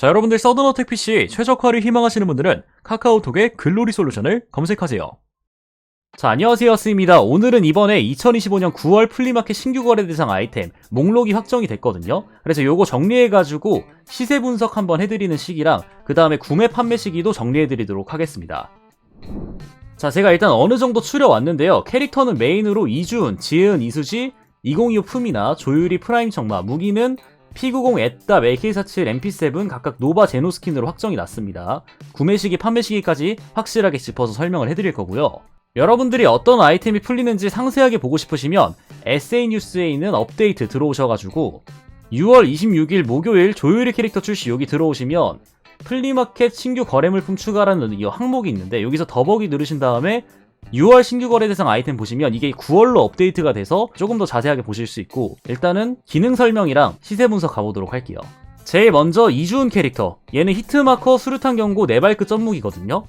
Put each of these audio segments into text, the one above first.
자, 여러분들 서든어택 PC 최적화를 희망하시는 분들은 카카오톡의 글로리 솔루션을 검색하세요. 자, 안녕하세요. 스입니다. 오늘은 이번에 2025년 9월 플리마켓 신규 거래 대상 아이템 목록이 확정이 됐거든요. 그래서 요거 정리해가지고 시세 분석 한번 해드리는 시기랑 그 다음에 구매 판매 시기도 정리해드리도록 하겠습니다. 자, 제가 일단 어느 정도 추려왔는데요. 캐릭터는 메인으로 이준, 지은, 이수지, 2025 품이나 조유리 프라임 정마, 무기는 P90 에따 AK47 MP7 각각 노바 제노 스킨으로 확정이 났습니다. 구매 시기, 판매 시기까지 확실하게 짚어서 설명을 해드릴 거고요. 여러분들이 어떤 아이템이 풀리는지 상세하게 보고 싶으시면 SA 뉴스에 있는 업데이트 들어오셔가지고 6월 26일 목요일 조유리 캐릭터 출시 여기 들어오시면 플리마켓 신규 거래물품 추가라는 이 항목이 있는데 여기서 더보기 누르신 다음에 6월 신규 거래 대상 아이템 보시면 이게 9월로 업데이트가 돼서 조금 더 자세하게 보실 수 있고 일단은 기능 설명이랑 시세 분석 가보도록 할게요. 제일 먼저 이주은 캐릭터 얘는 히트마커 수류탄 경고 네발크 점무기거든요.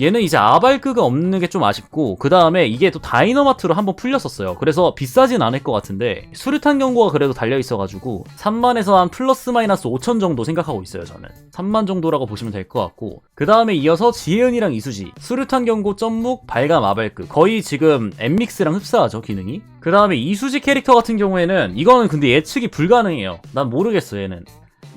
얘는 이제 아발크가 없는 게 좀 아쉽고 그 다음에 이게 또 다이너마트로 한번 풀렸었어요. 그래서 비싸진 않을 것 같은데 수류탄 경고가 그래도 달려있어가지고 3만에서 한 플러스 마이너스 5천 정도 생각하고 있어요 저는. 3만 정도라고 보시면 될 것 같고 그 다음에 이어서 지혜은이랑 이수지. 수류탄 경고 점묵 발감 아발크 거의 지금 엠믹스랑 흡사하죠 기능이. 그 다음에 이수지 캐릭터 같은 경우에는 이거는 근데 예측이 불가능해요. 난 모르겠어 얘는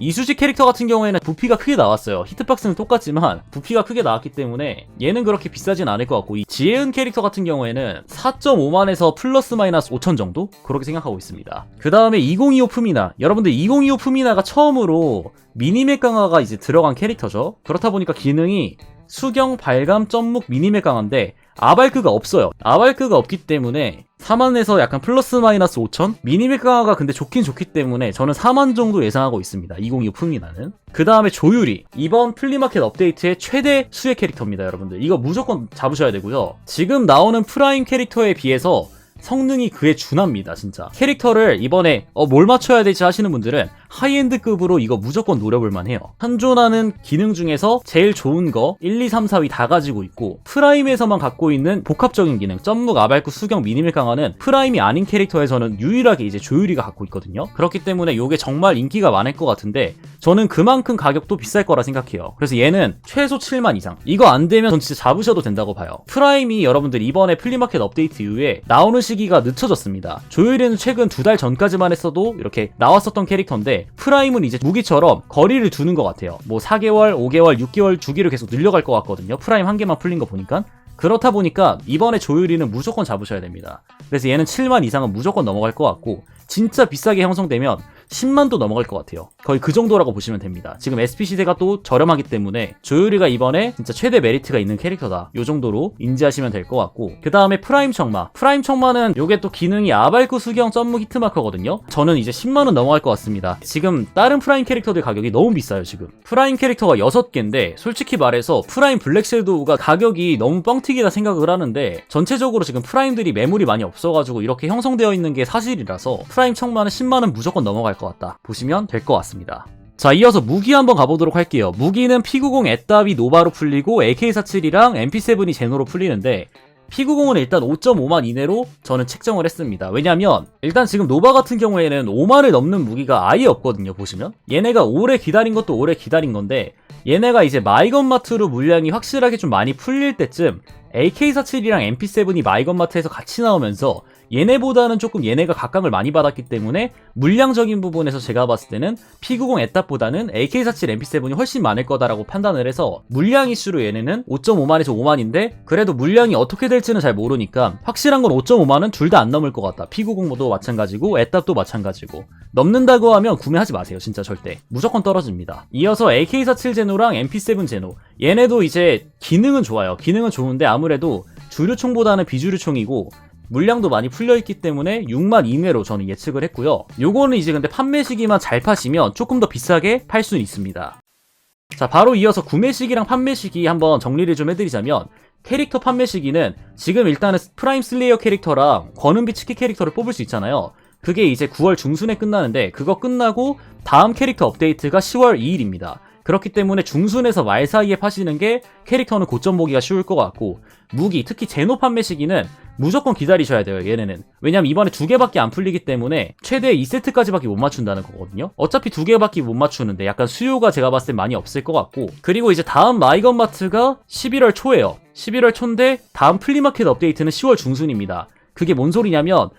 이수지 캐릭터 같은 경우에는 부피가 크게 나왔어요. 히트박스는 똑같지만 부피가 크게 나왔기 때문에 얘는 그렇게 비싸진 않을 것 같고 이 지혜은 캐릭터 같은 경우에는 4.5만에서 플러스 마이너스 5천 정도 그렇게 생각하고 있습니다. 그 다음에 2025 푸미나 여러분들 2025 푸미나가 처음으로 미니맥 강화가 이제 들어간 캐릭터죠. 그렇다 보니까 기능이 수경 발감 점묵 미니맥 강화인데 아발크가 없어요. 아발크가 없기 때문에 4만에서 약간 플러스 마이너스 5천? 미니맥 강화가 근데 좋긴 좋기 때문에 저는 4만 정도 예상하고 있습니다. 2025 품이나는. 그 다음에 조유리. 이번 플리마켓 업데이트의 최대 수혜 캐릭터입니다, 여러분들. 이거 무조건 잡으셔야 되고요. 지금 나오는 프라임 캐릭터에 비해서 성능이 그에 준합니다, 진짜. 캐릭터를 이번에 어, 뭘 맞춰야 되지 하시는 분들은 하이엔드급으로 이거 무조건 노려볼 만 해요. 한존하는 기능 중에서 제일 좋은 거 1, 2, 3, 4위 다 가지고 있고 프라임에서만 갖고 있는 복합적인 기능 점묵, 아발크, 수경, 미니밀 강화는 프라임이 아닌 캐릭터에서는 유일하게 이제 조율이가 갖고 있거든요. 그렇기 때문에 이게 정말 인기가 많을 것 같은데 저는 그만큼 가격도 비쌀 거라 생각해요. 그래서 얘는 최소 7만 이상. 이거 안 되면 전 진짜 잡으셔도 된다고 봐요. 프라임이 여러분들 이번에 플리마켓 업데이트 이후에 나오는 시기가 늦춰졌습니다. 조율이는 최근 두 달 전까지만 했어도 이렇게 나왔었던 캐릭터인데 프라임은 이제 무기처럼 거리를 두는 것 같아요. 뭐 4개월, 5개월, 6개월 주기로 계속 늘려갈 것 같거든요. 프라임 한 개만 풀린 거 보니까. 그렇다 보니까 이번에 조율이는 무조건 잡으셔야 됩니다. 그래서 얘는 7만 이상은 무조건 넘어갈 것 같고 진짜 비싸게 형성되면 10만도 넘어갈 것 같아요. 거의 그 정도라고 보시면 됩니다. 지금 SP 시세가 또 저렴하기 때문에 조율이가 이번에 진짜 최대 메리트가 있는 캐릭터다. 요 정도로 인지하시면 될 것 같고 그 다음에 프라임 청마. 프라임 청마는 요게 또 기능이 아발구 수경 점무 히트마커거든요. 저는 이제 10만원 넘어갈 것 같습니다. 지금 다른 프라임 캐릭터들 가격이 너무 비싸요 지금. 프라임 캐릭터가 6개인데 솔직히 말해서 프라임 블랙 섀도우가 가격이 너무 뻥튀기다 생각을 하는데 전체적으로 지금 프라임들이 매물이 많이 없어가지고 이렇게 형성되어 있는 게 사실이라서 프라임 청마는 10만원 무조건 넘어갈 것 같다 보시면 될 것 같습니다. 자 이어서 무기 한번 가보도록 할게요. 무기는 P90 에따비 노바로 풀리고 AK47이랑 MP7이 제노로 풀리는데 P90은 일단 5.5만 이내로 저는 책정을 했습니다. 왜냐면 일단 지금 노바 같은 경우에는 5만을 넘는 무기가 아예 없거든요. 보시면 얘네가 오래 기다린 것도 오래 기다린 건데 얘네가 이제 마이건마트로 물량이 확실하게 좀 많이 풀릴 때쯤 AK47이랑 MP7이 마이건마트에서 같이 나오면서 얘네보다는 조금 얘네가 각광을 많이 받았기 때문에 물량적인 부분에서 제가 봤을 때는 P90 에탑보다는 AK47 MP7이 훨씬 많을 거다라고 판단을 해서 물량 이슈로 얘네는 5.5만에서 5만인데 그래도 물량이 어떻게 될지는 잘 모르니까 확실한 건 5.5만은 둘 다 안 넘을 것 같다. P90모도 마찬가지고 에탑도 마찬가지고 넘는다고 하면 구매하지 마세요. 진짜 절대. 무조건 떨어집니다. 이어서 AK47 제노랑 MP7 제노 얘네도 이제 기능은 좋아요. 기능은 좋은데 아무래도 주류총보다는 비주류총이고 물량도 많이 풀려있기 때문에 6만 이내로 저는 예측을 했고요. 요거는 이제 근데 판매 시기만 잘 파시면 조금 더 비싸게 팔 수는 있습니다. 자, 바로 이어서 구매 시기랑 판매 시기 한번 정리를 좀 해드리자면 캐릭터 판매 시기는 지금 일단은 프라임 슬레이어 캐릭터랑 권은비 치키 캐릭터를 뽑을 수 있잖아요. 그게 이제 9월 중순에 끝나는데 그거 끝나고 다음 캐릭터 업데이트가 10월 2일입니다. 그렇기 때문에 중순에서 말 사이에 파시는 게 캐릭터는 고점 보기가 쉬울 것 같고 무기 특히 제노 판매 시기는 무조건 기다리셔야 돼요 얘네는. 왜냐면 이번에 두 개밖에 안 풀리기 때문에 최대 2세트까지밖에 못 맞춘다는 거거든요. 어차피 두 개밖에 못 맞추는데 약간 수요가 제가 봤을 때 많이 없을 것 같고 그리고 이제 다음 마이건 마트가 11월 초예요. 11월 초인데 다음 플리마켓 업데이트는 10월 중순입니다. 그게 뭔 소리냐면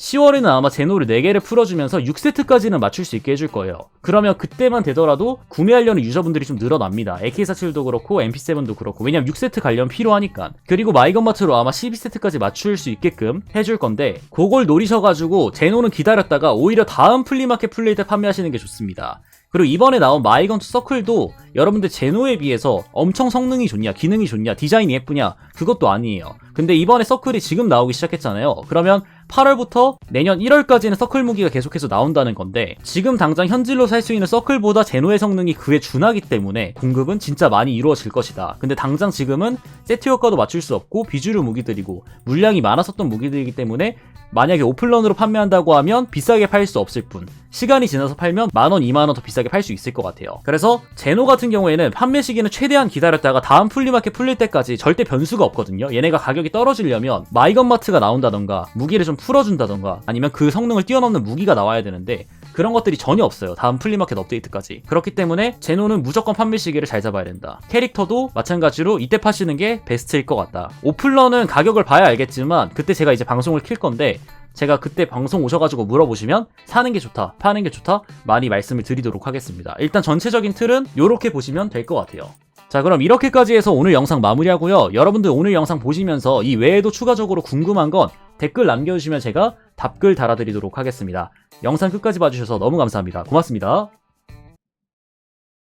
10월에는 아마 제노를 4개를 풀어주면서 6세트까지는 맞출 수 있게 해줄 거예요. 그러면 그때만 되더라도 구매하려는 유저분들이 좀 늘어납니다. AK47도 그렇고 MP7도 그렇고 왜냐면 6세트 관련 필요하니까. 그리고 마이건마트로 아마 12세트까지 맞출 수 있게끔 해줄 건데 그걸 노리셔가지고 제노는 기다렸다가 오히려 다음 플리마켓 플레이 때 판매하시는 게 좋습니다. 그리고 이번에 나온 마이건 투 서클도 여러분들 제노에 비해서 엄청 성능이 좋냐, 기능이 좋냐, 디자인이 예쁘냐, 그것도 아니에요. 근데 이번에 서클이 지금 나오기 시작했잖아요. 그러면 8월부터 내년 1월까지는 서클 무기가 계속해서 나온다는 건데 지금 당장 현질로 살 수 있는 서클보다 제노의 성능이 그에 준하기 때문에 공급은 진짜 많이 이루어질 것이다. 근데 당장 지금은 세트 효과도 맞출 수 없고 비주류 무기들이고 물량이 많았었던 무기들이기 때문에 만약에 오픈런으로 판매한다고 하면 비싸게 팔 수 없을 뿐 시간이 지나서 팔면 만원, 이만원 더 비싸게 팔 수 있을 것 같아요. 그래서 제노 같은 경우에는 판매 시기는 최대한 기다렸다가 다음 플리마켓 풀릴 때까지 절대 변수가 없거든요. 얘네가 가격이 떨어지려면 마이건마트가 나온다던가 무기를 좀 풀어준다던가 아니면 그 성능을 뛰어넘는 무기가 나와야 되는데 그런 것들이 전혀 없어요. 다음 플리마켓 업데이트까지. 그렇기 때문에 제노는 무조건 판매 시기를 잘 잡아야 된다. 캐릭터도 마찬가지로 이때 파시는 게 베스트일 것 같다. 오플런은 가격을 봐야 알겠지만 그때 제가 이제 방송을 킬 건데 제가 그때 방송 오셔가지고 물어보시면 사는 게 좋다, 파는 게 좋다 많이 말씀을 드리도록 하겠습니다. 일단 전체적인 틀은 이렇게 보시면 될 것 같아요. 자 그럼 이렇게까지 해서 오늘 영상 마무리하고요. 여러분들 오늘 영상 보시면서 이 외에도 추가적으로 궁금한 건 댓글 남겨주시면 제가 답글 달아드리도록 하겠습니다. 영상 끝까지 봐주셔서 너무 감사합니다. 고맙습니다.